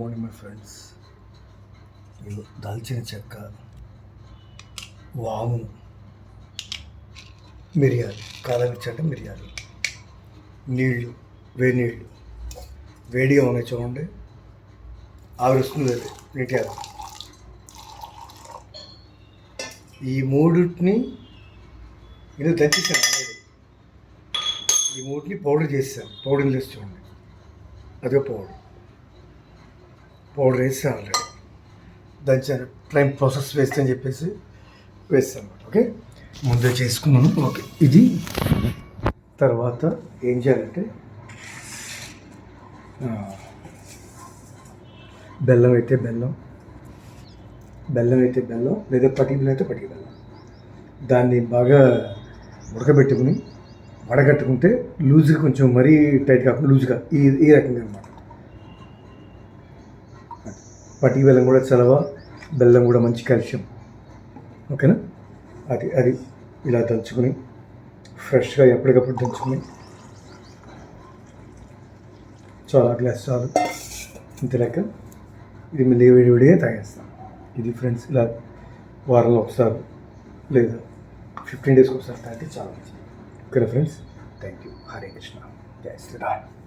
Morning my friends ఇదిగో దాల్చిన చెక్క వాము మిరియాలు కాలమిర్చి అంటే మిరియాలు నీళ్ళు వేడి నీళ్ళు. వేడిగా ఉన్నాయి చూడండి. ఆవిరిస్తుంది అది నీటి ఈ మూడింటిని ఇది దంచేసాను ఆల్రెడీ. ఈ మూడుని పౌడర్ చేసాను పౌడర్ చేసి చూడండి. అదే పౌడర్. పౌడర్ వేసి ఆల్రెడీ దంచాను టైం ప్రాసెస్ వేస్తే అని చెప్పేసి వేస్తాను అనమాట ఓకే? ముందే చేసుకున్నాను ఓకే. ఇది తర్వాత ఏం చేయాలంటే బెల్లం అయితే బెల్లం బెల్లం అయితే బెల్లం లేదా పటి బెల్లం అయితే పటి బెల్లం. దాన్ని బాగా ఉడకబెట్టుకుని వడగట్టుకుంటే లూజ్గా కొంచెం మరీ టైట్ కాకుండా లూజ్గా ఈ ఈ రకంగా అనమాట పటి బెల్లం కూడా చలవ బెల్లం కూడా మంచి కాల్షియం. ఓకేనా? అది అది ఇలా దంచుకుని ఫ్రెష్గా ఎప్పటికప్పుడు దంచుకుని చాలా గ్లాస్ చాలు. ఇంత లెక్క. ఇది మళ్ళీ వేడి వేడిగా తాగేస్తాం. ఇది ఫ్రెండ్స్ ఇలా వారంలో ఒకసారి లేదా ఫిఫ్టీన్ డేస్కి ఒకసారి తాగితే చాలా మంచిది. ఓకేనా friends? Thank you Hare Krishna. జై శ్రీరామ్.